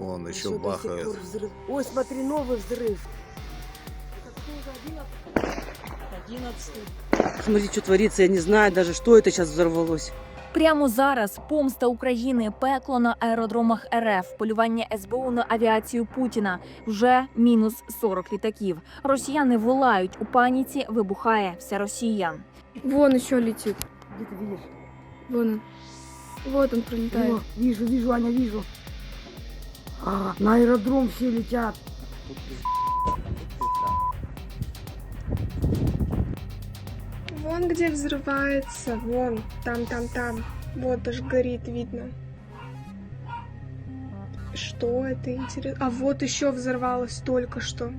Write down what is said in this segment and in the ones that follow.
Он еще Ещё до сих бахает. пор взрыв. Ой, смотри, новый взрыв. Смотри, что творится, я не знаю даже, что это сейчас взорвалось. Прямо зараз помста України, пекло на аеродромах РФ, полювання СБУ на авіацію Путіна. Вже мінус 40 літаків. Росіяни волають у паніці. Вибухає вся Росія. Вон еще летит. Где ты видишь? Вон он. Вот он пролетает. О, вижу, вижу, Аня, вижу. А, на аэродром все летят. Вон где взрывается, вон, там, там, там. Вот аж горит, видно. Что это интересно? А вот еще взорвалось только что.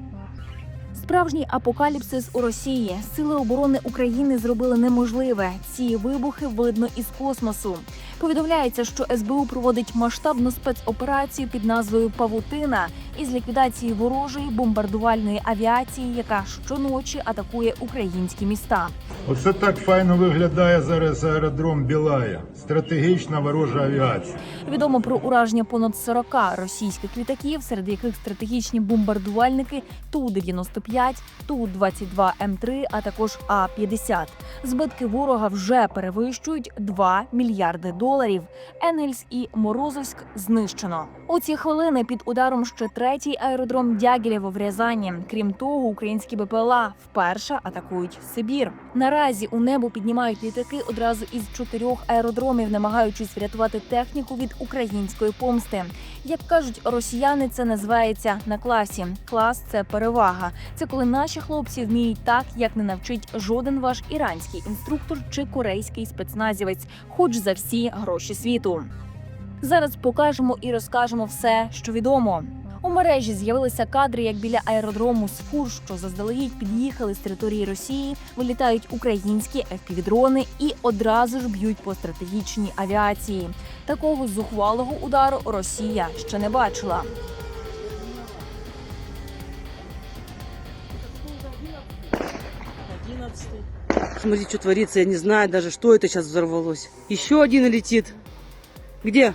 Справжній апокаліпсис у Росії. Сили оборони України зробили неможливе. Ці вибухи видно із космосу. Повідомляється, що СБУ проводить масштабну спецоперацію під назвою Павутина із ліквідації ворожої бомбардувальної авіації, яка щоночі атакує українські міста. Оце так файно виглядає зараз аеродром Білая. Стратегічна ворожа авіація. Відомо про ураження понад 40 російських літаків, серед яких стратегічні бомбардувальники Ту-95, Ту-22М3, а також А-50. Збитки ворога вже перевищують 2 мільярди доларів. Енгельс і Морозовськ знищено. У ці хвилини під ударом ще третій аеродром Дягілєво в Рязані. Крім того, українські БПЛА вперше атакують Сибір. Наразі у небо піднімають літаки одразу із чотирьох аеродромів, намагаючись врятувати техніку від української помсти. Як кажуть росіяни, це називається на класі. Клас це перевага. Це коли наші хлопці вміють так, як не навчить жоден ваш іранський інструктор чи корейський спецназівець, хоч за всі гроші світу. Зараз покажемо і розкажемо все, що відомо. У мережі з'явилися кадри, як біля аеродрому з фур, що заздалегідь під'їхали з території Росії, вилітають українські FPV-дрони і одразу ж б'ють по стратегічній авіації. Такого зухвалого удару Росія ще не бачила. Смотри, что творится, я не знаю даже, что это сейчас взорвалось. Еще один летит. Где?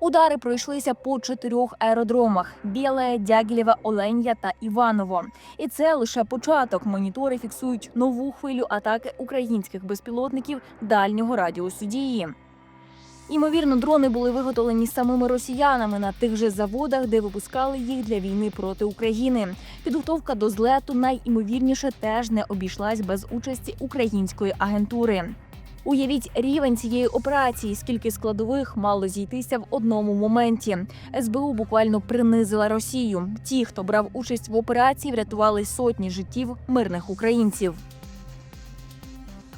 Удари пройшлися по чотирьох аеродромах: Біле, Дягілєве, Оленя та Іваново. І це лише початок. Монітори фіксують нову хвилю атаки українських безпілотників дальнього радіусу дії. Ймовірно, дрони були виготовлені самими росіянами на тих же заводах, де випускали їх для війни проти України. Підготовка до злету найімовірніше теж не обійшлась без участі української агентури. Уявіть рівень цієї операції, скільки складових мало зійтися в одному моменті. СБУ буквально принизила Росію. Ті, хто брав участь в операції, врятували сотні життів мирних українців.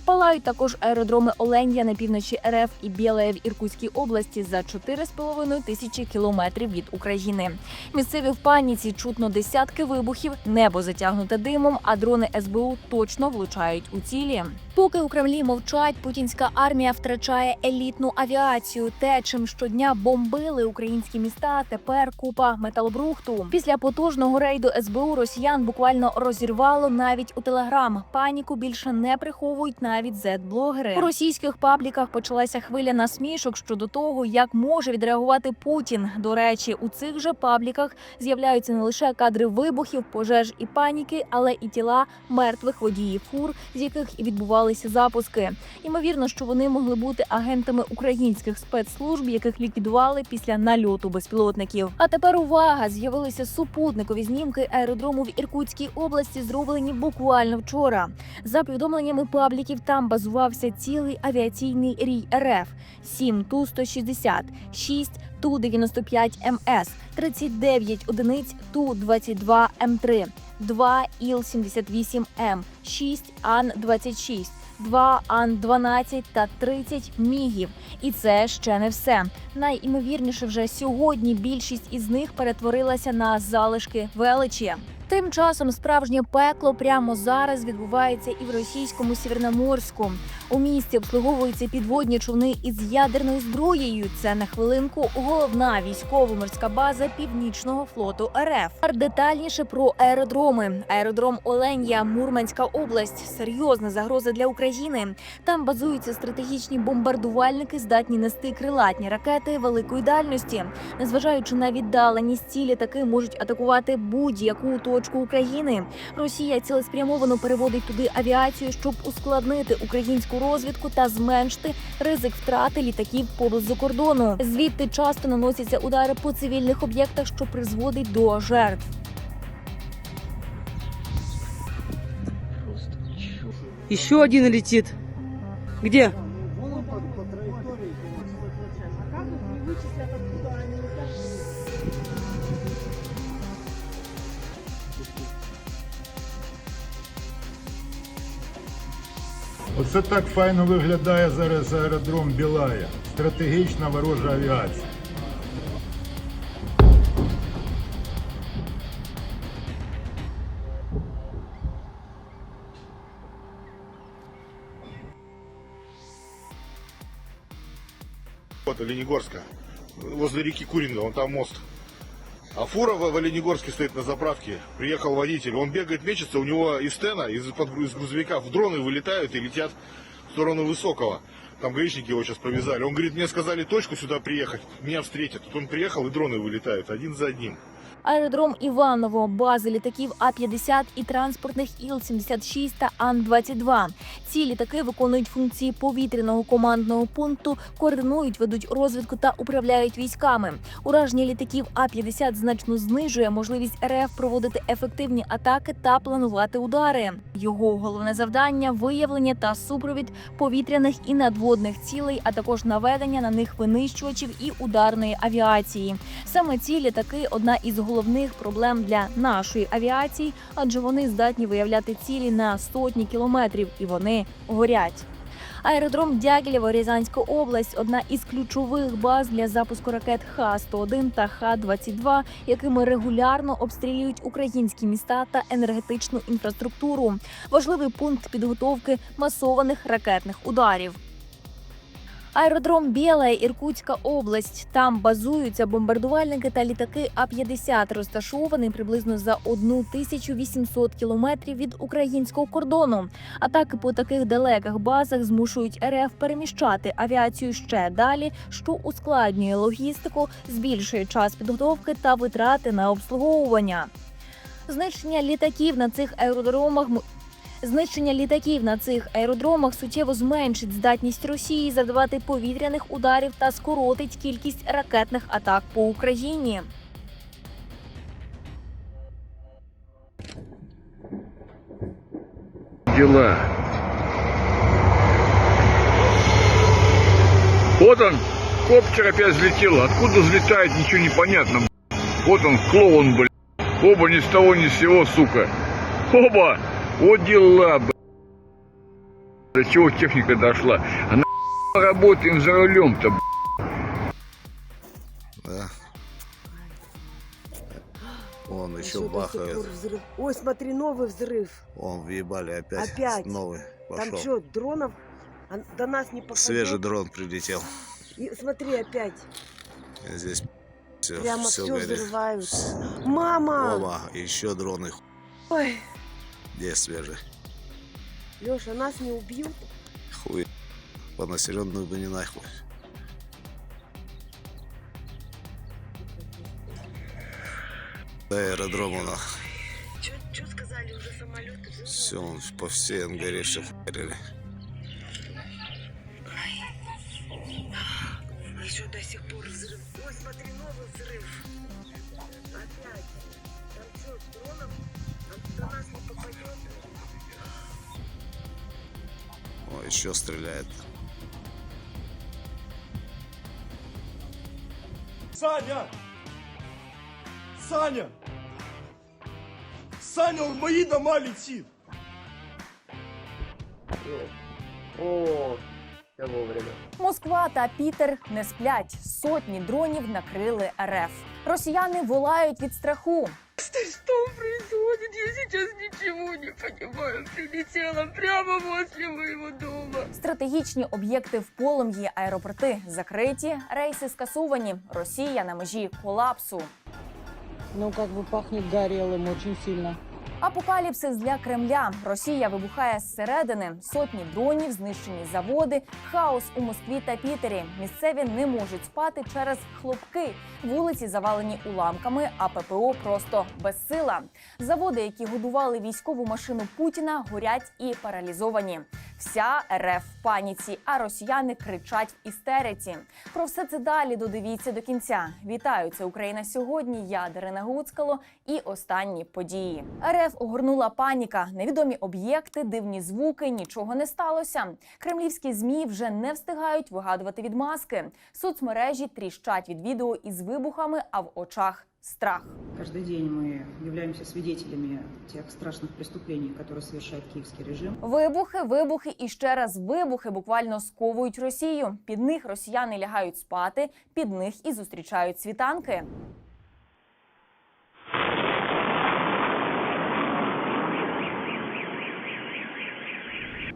Палають також аеродроми Оленя на півночі РФ і Біле в Іркутській області за 4,5 тисячі кілометрів від України. Місцеві в паніці чутно десятки вибухів, небо затягнуте димом, а дрони СБУ точно влучають у цілі. Поки у Кремлі мовчать, путінська армія втрачає елітну авіацію. Те, чим щодня бомбили українські міста, тепер купа металобрухту. Після потужного рейду СБУ росіян буквально розірвало навіть у телеграм. Паніку більше не приховують навіть зет-блогери. У російських пабліках почалася хвиля насмішок щодо того, як може відреагувати Путін. До речі, у цих же пабліках з'являються не лише кадри вибухів, пожеж і паніки, але і тіла мертвих водіїв фур, з яких і відбувалися запуски. Ймовірно, що вони могли бути агентами українських спецслужб, яких ліквідували після нальоту безпілотників. А тепер увага! З'явилися супутникові знімки аеродрому в Іркутській області, зроблені буквально вчора. За повідомленнями пабліків, там базувався цілий авіаційний рій РФ: 7 Ту-160, 6 Ту-95МС, 39 одиниць Ту-22М3, 2 Іл-78М, 6 Ан-26, 2 Ан-12 та 30 мігів. І це ще не все. Найімовірніше вже сьогодні більшість із них перетворилася на залишки величі. Тим часом справжнє пекло прямо зараз відбувається і в російському Сєвєрноморську. У місті обслуговуються підводні човни із ядерною зброєю. Це на хвилинку головна військово-морська база Північного флоту РФ. Детальніше про аеродроми. Аеродром Оленя, Мурманська область серйозна загроза для України. Там базуються стратегічні бомбардувальники, здатні нести крилатні ракети великої дальності. Незважаючи на віддаленість, ці літаки можуть атакувати будь-яку точку України. Росія цілеспрямовано переводить туди авіацію, щоб ускладнити українську розвідку та зменшити ризик втрати літаків поблизу кордону. Звідти часто наносяться удари по цивільних об'єктах, що призводить до жертв. Еще один летит. Где? Оце так файно виглядає зараз аеродром Білая. Стратегічна ворожа авіація. Вот Оленегорска, возле реки Куринга, вон там мост. А фура в в Оленегорске стоит на заправке. Приехал водитель, он бегает, мечется, у него из стена, из, под, из грузовика в дроны вылетают и летят в сторону Высокого. Там гаишники его сейчас повязали. Он говорит, мне сказали точку сюда приехать, меня встретят. Тут он приехал и дроны вылетают один за одним. Аеродром Іваново, бази літаків А-50 і транспортних Іл-76 та Ан-22. Ці літаки виконують функції повітряного командного пункту, координують, ведуть розвідку та управляють військами. Ураження літаків А-50 значно знижує можливість РФ проводити ефективні атаки та планувати удари. Його головне завдання виявлення та супровід повітряних і надводних цілей, а також наведення на них винищувачів і ударної авіації. Саме ці літаки одна із головних проблем для нашої авіації, адже вони здатні виявляти цілі на сотні кілометрів, і вони горять. Аеродром Дягілєво, Рязанська область одна із ключових баз для запуску ракет Х-101 та Х-22, якими регулярно обстрілюють українські міста та енергетичну інфраструктуру. Важливий пункт підготовки масованих ракетних ударів. Аеродром Біла, Іркутська область. Там базуються бомбардувальники та літаки А-50, розташований приблизно за 1800 кілометрів від українського кордону. Атаки по таких далеких базах змушують РФ переміщати авіацію ще далі, що ускладнює логістику, збільшує час підготовки та витрати на обслуговування. Знищення літаків на цих аеродромах Знищення літаків на цих аеродромах суттєво зменшить здатність Росії завдавати повітряних ударів та скоротить кількість ракетних атак по Україні. дела. Вот он, коптер опять взлетел. Откуда взлетает, ничего не понятно. Вот он, клоун, блин. Оба ни с того ни с сего, сука. Оба! Вот дела, блин. До чего техника дошла. А на работаем за рулем-то. Да. Вон еще Что до сих бахает. взрыв? Ой, смотри, новый взрыв. Вон въебали опять. Опять? Новый Там пошел. что, дронов А до нас не попадет? Свежий дрон прилетел. И смотри, опять. Здесь все, Прямо все все горит. взрывают. Мама! Оба, еще дроны. Ой, Где свежий? Леша, нас не убьют? Хуй. По населенную бы не нахуй. Да, аэродром у нас. Что сказали, уже самолеты взрывают? Все, по всей ангаре все хуярили. Еще до сих пор взрыв. Ой, смотри, новый взрыв. Опять. Там что, дронов О, еще стреляет. Саня! Саня! Саня, он в мои дома летит! Москва та Пітер не сплять. Сотні дронів накрили РФ. Росіяни волають від страху. Что происходит? Я сейчас ничего не понимаю. Прилетела прямо возле моего дома. Стратегічні об'єкти в полум'ї, аеропорти закриті, рейси скасовані. Росія на межі колапсу. Ну, как бы пахнет горелым очень сильно. Апокаліпсис для Кремля. Росія вибухає зсередини. Сотні дронів, знищені заводи, хаос у Москві та Пітері. Місцеві не можуть спати через хлопки. Вулиці завалені уламками, а ППО просто безсила. Заводи, які годували військову машину Путіна, горять і паралізовані. Вся РФ в паніці, а росіяни кричать в істериці. Про все це далі додивіться до кінця. Вітаю, це Україна сьогодні. Я Дарина Гуцкало і останні події. РФ огорнула паніка, невідомі об'єкти, дивні звуки, нічого не сталося. Кремлівські змі вже не встигають вигадувати відмазки. Соцмережі тріщать від відео із вибухами, а в очах страх. Каждый день мы являемся свидетелями тех страшных преступлений, которые совершает киевский режим. Вибухи, вибухи і ще раз вибухи буквально сковують Росію. Під них росіяни лягають спати, під них і зустрічають світанки.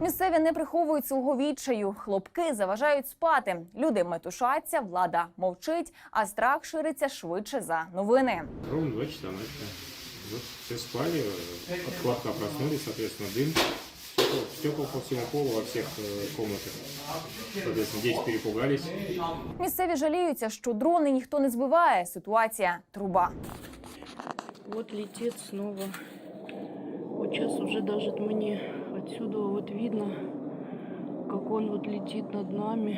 Місцеві не приховують свого відчаю. Хлопки заважають спати. Люди метушаться, влада мовчить, а страх шириться швидше за новини. Ровно два часа ночи. Вот все спали, от хлопка проснулись, соответственно, дым. Стекол, стекол по всему полу во всех э, комнатах. Соответственно, дети перепугались. Місцеві жаліються, що дрони ніхто не збиває. Ситуація труба. Вот летит снова. Вот сейчас уже даже мне отсюда вот видно, как он вот летит над нами.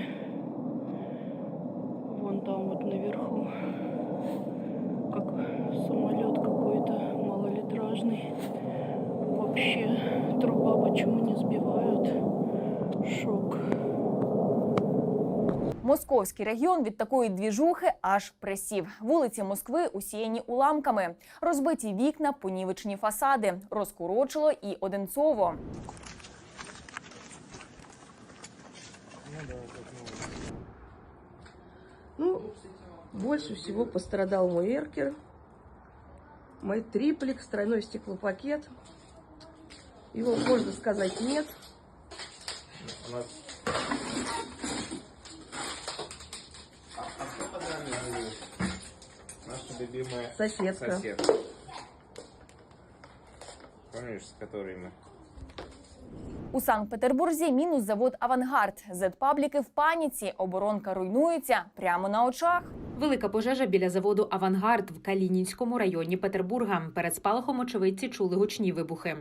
Вон там вот наверху, как самолет какой-то малолитражный. Вообще труба почему не сбивают? Московський регіон від такої двіжухи аж присів. Вулиці Москви усіяні уламками, розбиті вікна, понівечені фасади, розкурочило і Одинцово. Ну, больше всего пострадал мой эркер, мой триплекс, тройной стеклопакет. Его, можно сказать, нет. У нас... А, а кто под нами живет? Наша любимая Соседка. соседка. Помнишь, с которой мы? У Санкт-Петербурзі мінус завод Авангард. Зетпабліки в паніці. Оборонка руйнується прямо на очах. Велика пожежа біля заводу Авангард в Калінінському районі Петербурга. Перед спалахом очевидці чули гучні вибухи.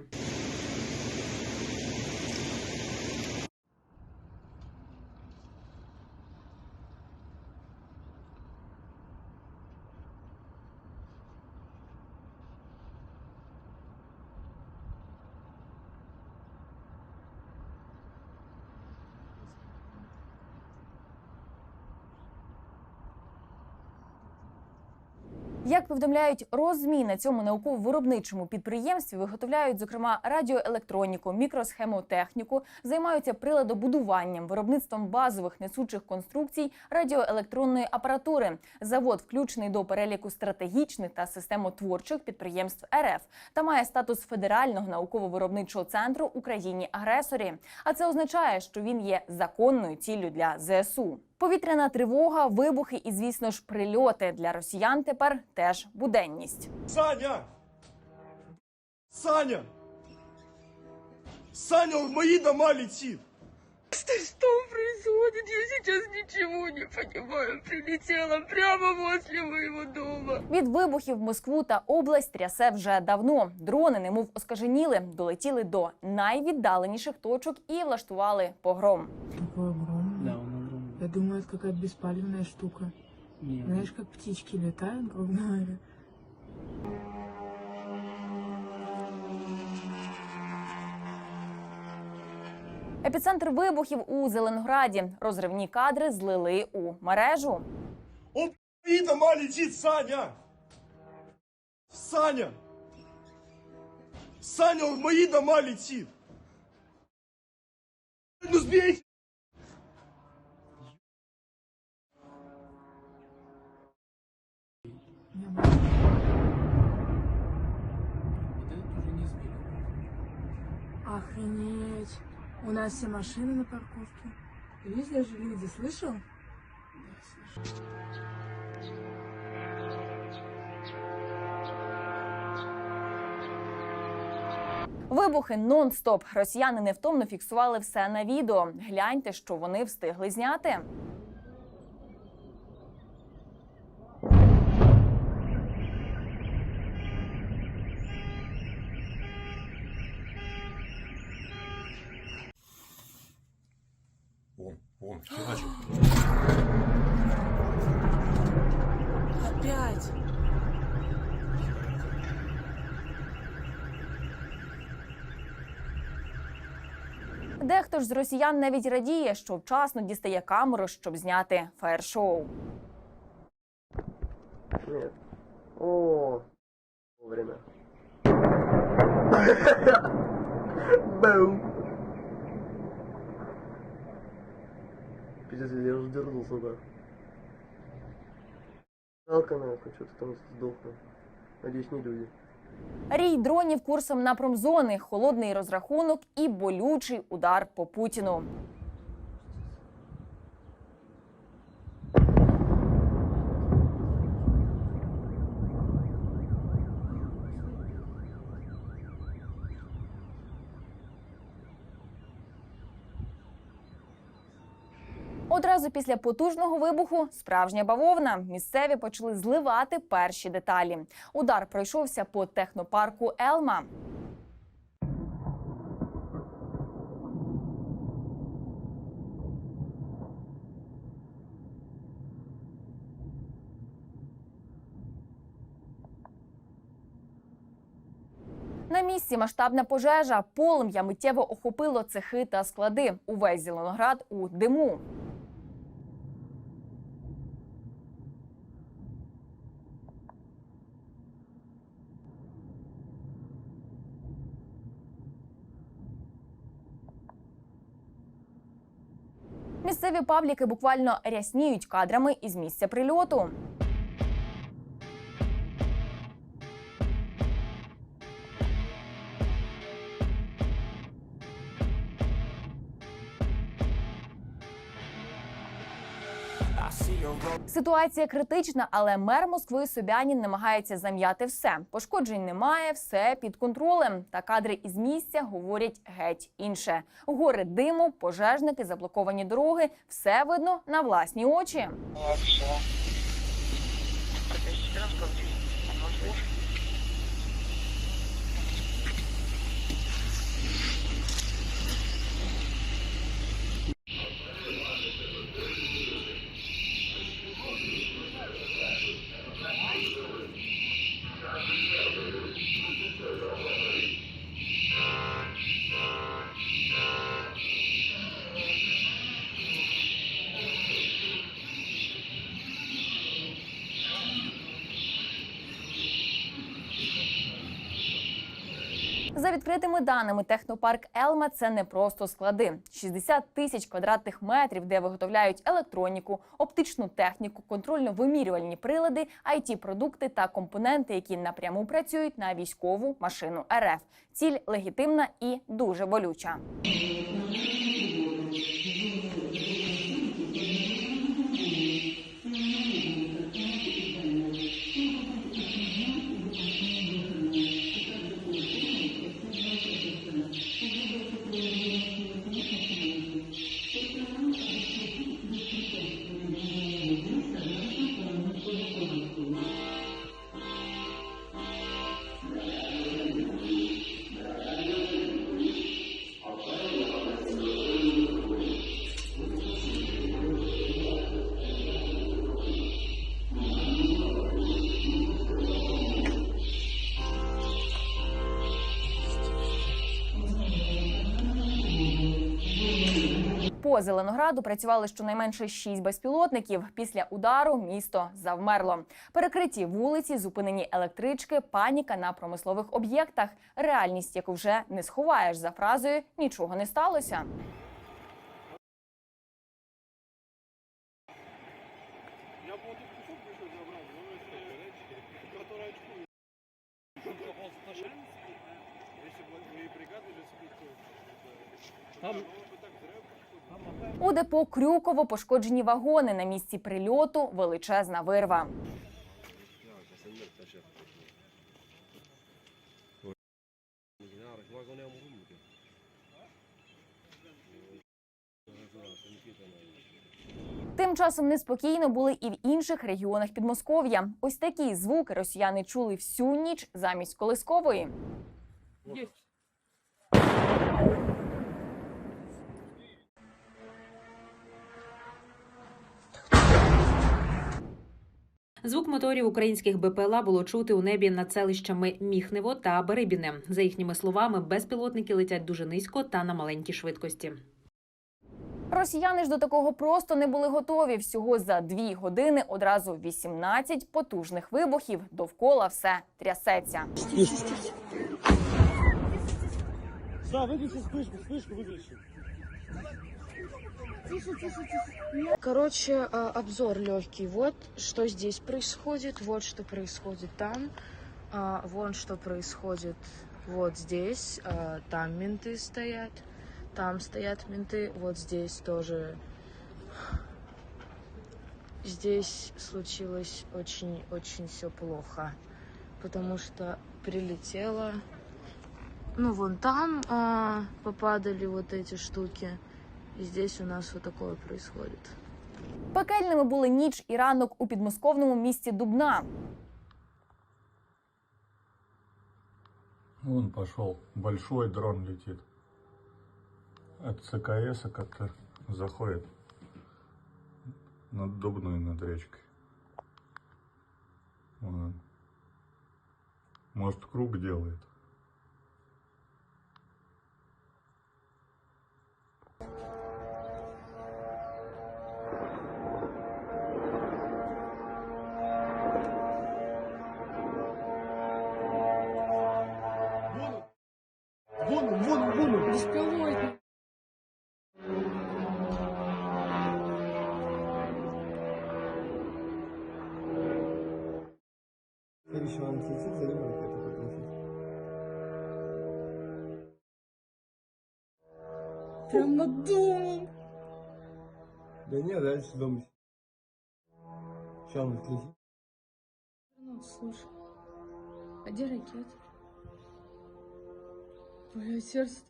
Як повідомляють розмі на цьому науково-виробничому підприємстві виготовляють зокрема радіоелектроніку, мікросхемотехніку, займаються приладобудуванням, виробництвом базових несучих конструкцій радіоелектронної апаратури. Завод включений до переліку стратегічних та системотворчих підприємств РФ та має статус федерального науково-виробничого центру Україні агресорі. А це означає, що він є законною ціллю для ЗСУ. Повітряна тривога, вибухи і, звісно ж, прильоти для росіян тепер теж буденність. Саня! Саня! Саня, в мои дома летит! Что происходит? Я сейчас ничего не понимаю. Прилетела прямо возле моего дома. Від вибухів Москву та область трясе вже давно. Дрони, немов оскаженіли, долетіли до найвіддаленіших точок і влаштували погром. Огромный. Я думаю, это какая-то беспалевная штука. Знаешь, как птички летают, грубо говоря. Епіцентр вибухів у Зеленограді. Розривні кадри злили у мережу. Он в мои дома летит, Саня! Саня! Саня, он в мои дома летит! Ну сбейте! У нас все машины на парковке. Видишь, люди, слышал? Вибухи нон-стоп. Росіяни невтомно фіксували все на відео. Гляньте, що вони встигли зняти. Вон, вон, херачит. Опять. Дехто ж з росіян навіть радіє, що вчасно дістає камеру, щоб зняти фаєр-шоу. О, вовремя. Бэум. Пиздец, я уже дернул, сука. Жалко, нахуй, что-то там сдохло. Надеюсь, не люди. Рій дронів курсом на промзони, холодний розрахунок і болючий удар по Путіну. Одразу після потужного вибуху справжня бавовна. Місцеві почали зливати перші деталі. Удар пройшовся по технопарку Елма. На місці масштабна пожежа. Полум'я миттєво охопило цехи та склади. Увесь Зеленоград у диму. Місцеві пабліки буквально рясніють кадрами із місця прильоту. Ситуація критична, але мер Москви Собянін намагається зам'яти все. Пошкоджень немає, все під контролем. Та кадри із місця говорять геть інше. Гори диму, пожежники, заблоковані дороги все видно на власні очі. За відкритими даними, технопарк Елма це не просто склади. 60 тисяч квадратних метрів, де виготовляють електроніку, оптичну техніку, контрольно-вимірювальні прилади, it продукти та компоненти, які напряму працюють на військову машину РФ. Ціль легітимна і дуже болюча. По Зеленограду працювали щонайменше шість безпілотників. Після удару місто завмерло. Перекриті вулиці, зупинені електрички, паніка на промислових об'єктах. Реальність, яку вже не сховаєш за фразою нічого не сталося. Я У депо Крюково пошкоджені вагони. На місці прильоту величезна вирва. Тим часом неспокійно були і в інших регіонах Підмосков'я. Ось такі звуки росіяни чули всю ніч замість колискової. Звук моторів українських БПЛА було чути у небі над селищами Міхнево та Беребіне. За їхніми словами, безпілотники летять дуже низько та на маленькій швидкості. Росіяни ж до такого просто не були готові. Всього за дві години одразу 18 потужних вибухів. Довкола все трясеться. Да, выключи Короче, а, обзор легкий. Вот что здесь происходит, вот что происходит там, а, вон что происходит вот здесь. а, Там менты стоят, там стоят менты, вот здесь тоже. Здесь случилось очень-очень все плохо, потому что прилетело. Ну, вон там а, попадали вот эти штуки. И здесь у нас вот такое происходит. Пекельними були ніч і ранок у підмосковному місті Дубна. Вон пошел. Большой дрон летит. От ЦКС как-то заходит над Дубной, над речкой. Вон он. Может, круг делает. Следующий вам летит, за ним ракета будет лететь. Прям над домом. Да нет, дальше дом. Сейчас он летит. Ну, слушай, а где ракета? Бля, сердце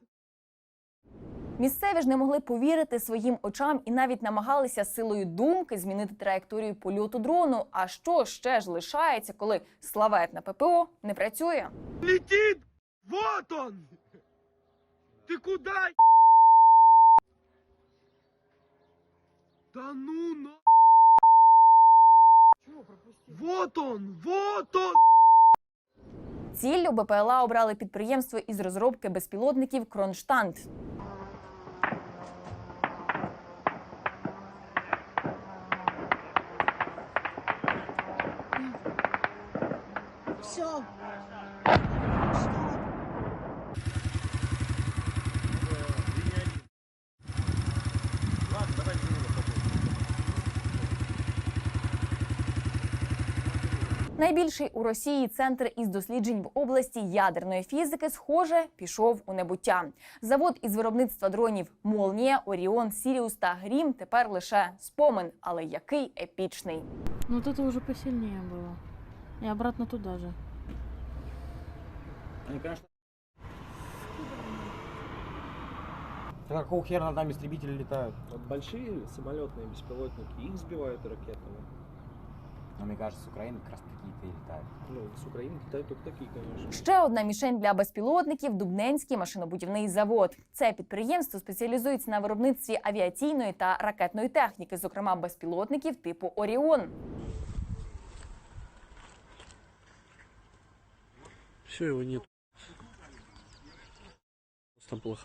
Місцеві ж не могли повірити своїм очам і навіть намагалися силою думки змінити траєкторію польоту дрону. А що ще ж лишається, коли славетне ППО не працює? Летит! Вот он! Ты куда? Да ну на... Вот он! Вот он! Ціллю БПЛА обрали підприємство із розробки безпілотників Кронштадт. Все. Найбільший у Росії центр із досліджень в області ядерної фізики, схоже, пішов у небуття. Завод із виробництва дронів Молнія, Оріон, Сіріус та Грім тепер лише спомин, але який епічний. Ну вот это уже посильнее было. И обратно туда же. Они, конечно... Так какого хера над нами истребители летают? Вот большие самолетные беспилотники, их сбивают ракетами. Но мне кажется, с Украины как раз такие-то и летают. Ну, с Украины летают только такие, конечно. Ще одна мішень для безпілотників Дубненський машинобудівний завод. Це підприємство спеціалізується на виробництві авіаційної та ракетної техніки, зокрема безпілотників типу Оріон. Все, его нет. Там.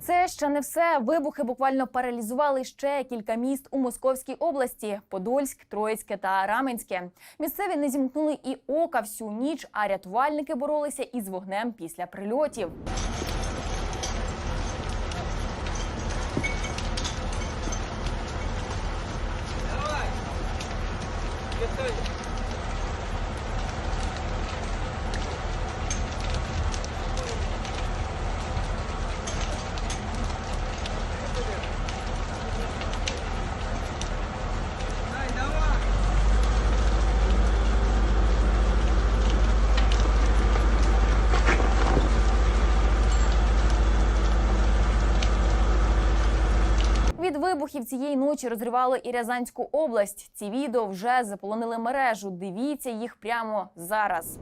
Це ще не все. Вибухи буквально паралізували ще кілька міст у Московській області: Подольськ, Троїцьке та Раменське. Місцеві не зімкнули і ока всю ніч, а рятувальники боролися із вогнем після прильотів. Від вибухів цієї ночі розривали і Рязанську область. Ці відео вже заполонили мережу. Дивіться їх прямо зараз.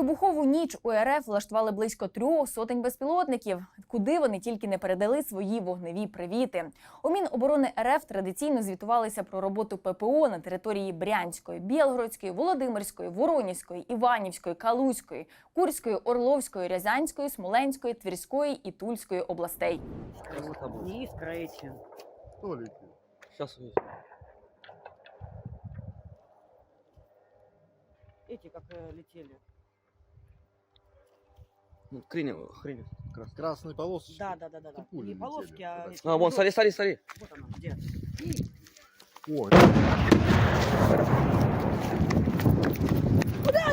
Вибухову ніч у РФ влаштували близько трьох сотень безпілотників. Куди вони тільки не передали свої вогневі привіти. У Міноборони РФ традиційно звітувалися про роботу ППО на території Брянської, Білгородської, Володимирської, Воронівської, Іванівської, Калузької, Курської, Орловської, Рязанської, Смоленської, Твірської і Тульської областей. Не искра эти. Кто летит? Сейчас Эти как э, летели. Ну, хрень, хрень. Крас... Красные полоски. Да, да, да, да, да. Не полоски, летели, а... А, вон, смотри, смотри, смотри. Вот она, где? Ой. Куда?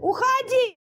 Уходи!